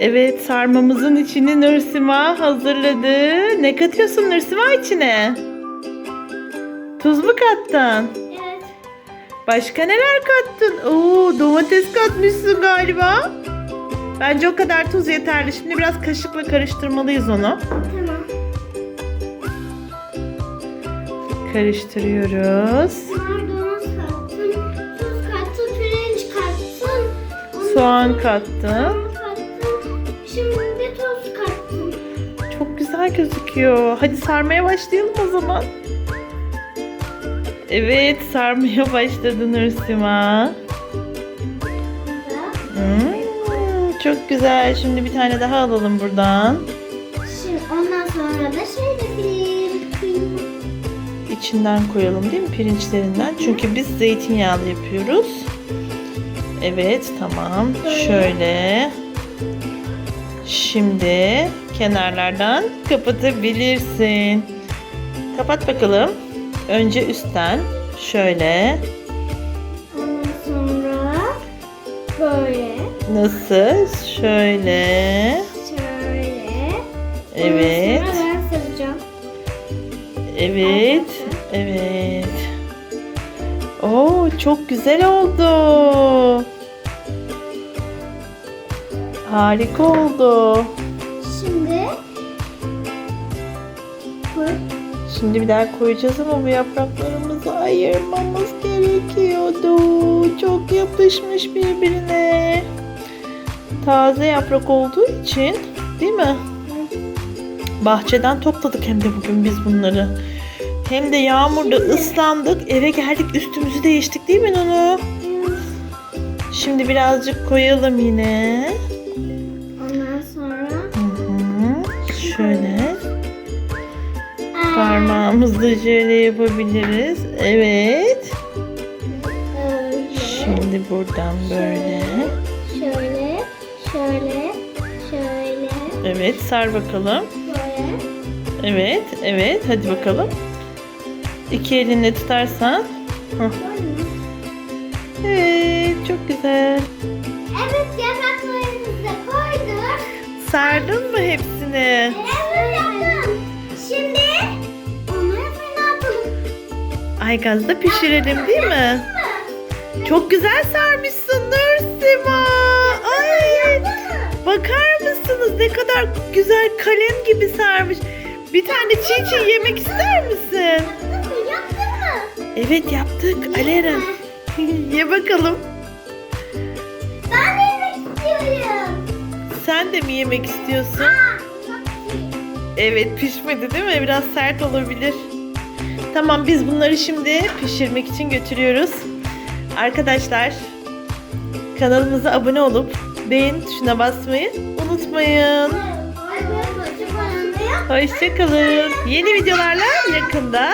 Evet sarmamızın içini Nursima hazırladı. Ne katıyorsun Nursima içine? Tuz mu kattın? Evet. Başka neler kattın? Oo domates katmışsın galiba. Bence o kadar tuz yeterli. Şimdi biraz kaşıkla karıştırmalıyız onu. Tamam. Karıştırıyoruz. Maydanoz kattın. Tuz kattın. Pirinç kattın. Soğan kattın. Şimdi de tuz kattın. Çok güzel gözüküyor. Hadi sarmaya başlayalım o zaman. Evet sarmaya başladı Nursima. Hmm, çok güzel. Şimdi bir tane daha alalım buradan. Şimdi ondan sonra da şey dökelim. İçinden koyalım değil mi pirinçlerinden? Çünkü biz zeytinyağlı yapıyoruz. Evet tamam. Şöyle. Şimdi kenarlardan kapatabilirsin. Kapat bakalım. Önce üstten şöyle. Ondan sonra böyle. Nasıl? Şöyle. Şöyle. Evet. Ondan sonra ben saracağım. Evet. Evet. Oo çok güzel oldu. Harika oldu. Şimdi Şimdi bir daha koyacağız ama bu yapraklarımızı ayırmamız gerekiyordu. Çok yapışmış birbirine. Taze yaprak olduğu için değil mi? Bahçeden topladık hem de bugün biz bunları. Hem de yağmurda ıslandık. Eve geldik üstümüzü değiştik değil mi Nunu? Şimdi birazcık koyalım yine. Şöyle parmağımızla şöyle yapabiliriz. Evet. Şimdi buradan böyle. Şöyle, şöyle, şöyle, Evet sar bakalım. böyle. Evet, evet. Hadi bakalım. İki elinle tutarsan. Hah. Evet, çok güzel. Evet, yapraklarımızı koyduk. Sardın mı hepsini? Yaptım. Şimdi onları fırına atalım. Ay gazda pişirelim değil mi? Çok güzel sarmışsın Nursima. Ay. Bakar mısınız ne kadar güzel kalem gibi sarmış. Bir tane çiğ çiğ yemek ister misin? Evet yaptık Aleren. Ye bakalım. Ben de yemek istiyorum. Sen de mi yemek istiyorsun? Aa. Evet pişmedi değil mi? Biraz sert olabilir. Tamam biz bunları şimdi pişirmek için götürüyoruz. Arkadaşlar kanalımıza abone olup beğen tuşuna basmayı unutmayın. Hoşçakalın. Yeni videolarla yakında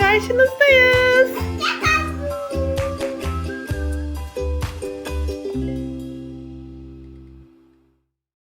karşınızdayız.